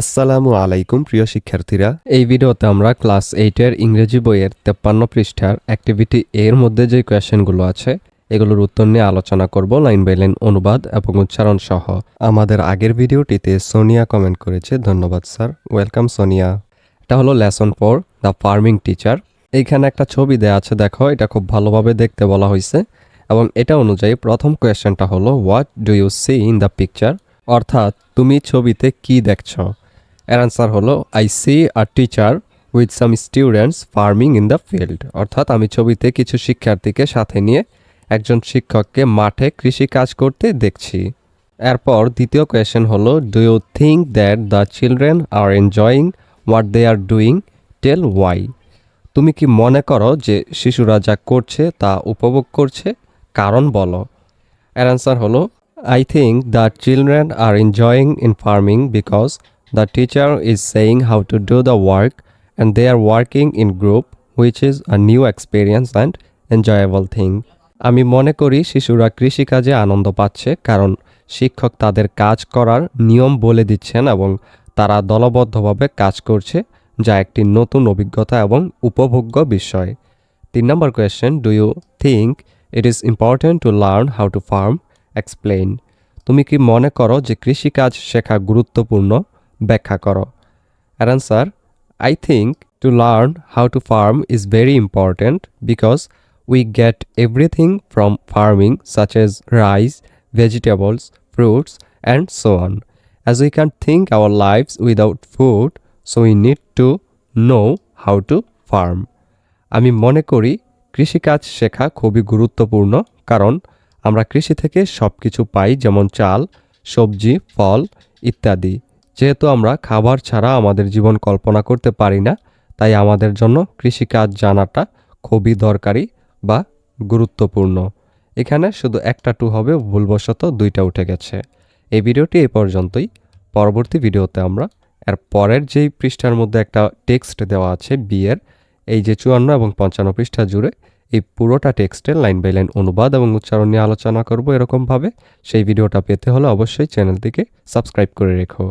আসসালামু আলাইকুম প্রিয় শিক্ষার্থীরা। এই ভিডিওতে আমরা ক্লাস এইটের ইংরেজি বইয়ের তেপ্পান্ন পৃষ্ঠার অ্যাক্টিভিটি এর মধ্যে যে কোয়েশ্চেনগুলো আছে এগুলোর উত্তর নিয়ে আলোচনা করব লাইন বাই লাইন অনুবাদ এবং উচ্চারণ সহ। আমাদের আগের ভিডিওটিতে সোনিয়া কমেন্ট করেছে। ধন্যবাদ স্যার। ওয়েলকাম সোনিয়া। এটা হলো lesson for the farming teacher এইখানে একটা ছবি দেয়া আছে দেখো এটা খুব ভালোভাবে দেখতে বলা হয়েছে। এবং এটা অনুযায়ী প্রথম কোয়েশ্চেনটা হলো what do you see in the picture অর্থাৎ তুমি ছবিতে কি দেখছ? এর আনসার হলো I see a teacher with some students farming in the field অর্থাৎ আমি ছবিতে কিছু শিক্ষার্থীকে সাথে নিয়ে একজন শিক্ষককে মাঠে কৃষি কাজ করতে দেখছি। এরপর দ্বিতীয় কোয়েশ্চেন হলো do you think that the children are enjoying what they are doing tell why তুমি কি মনে করো যে শিশুরা যা করছে তা উপভোগ করছে? কারণ বলো। এর অ্যান্সার হলো I think the children are enjoying in farming because the teacher is saying how to do the work and they are working in group which is a new experience and enjoyable thing আমি মনে করি শিশুরা কৃষিকাজে আনন্দ পাচ্ছে, কারণ শিক্ষক তাদের কাজ করার নিয়ম বলে দিচ্ছেন এবং তারা দলবদ্ধভাবে কাজ করছে, যা একটি নতুন অভিজ্ঞতা এবং উপভোগ্য বিষয়। তিন নম্বর question do you think it is important to learn how to farm explain তুমি কি মনে করো যে কৃষিকাজ শেখা গুরুত্বপূর্ণ? ব্যাখ্যা করো। আর answer I think to learn how to farm is very important because we get everything from farming such as rice vegetables fruits and so on as we can think our lifes without food so we need to know how to farm আমি মনে করি কৃষিকাজ শেখা খুবই গুরুত্বপূর্ণ কারণ আমরা কৃষি থেকে সব কিছু পাই যেমন চাল, সবজি, ফল ইত্যাদি। যেহেতু আমরা খাবার ছাড়া আমাদের জীবন কল্পনা করতে পারি না, তাই আমাদের জন্য কৃষিকাজ জানাটা খুবই দরকারি বা গুরুত্বপূর্ণ। এখানে শুধু একটা টু হবে, ভুলবশত দুইটা উঠে গেছে। এই ভিডিওটি এই পর্যন্তই। পরবর্তী ভিডিওতে আমরা এর পরের যেই পৃষ্ঠার মধ্যে একটা টেক্সট দেওয়া আছে বিয়ের এই যে চুয়ান্ন এবং পঞ্চান্ন পৃষ্ঠা জুড়ে, এই পুরোটা টেক্সটের লাইন বাই লাইন অনুবাদ এবং উচ্চারণ নিয়ে আলোচনা করব এরকমভাবে। সেই ভিডিওটা পেতে হলে অবশ্যই চ্যানেলটিকে সাবস্ক্রাইব করে রেখো।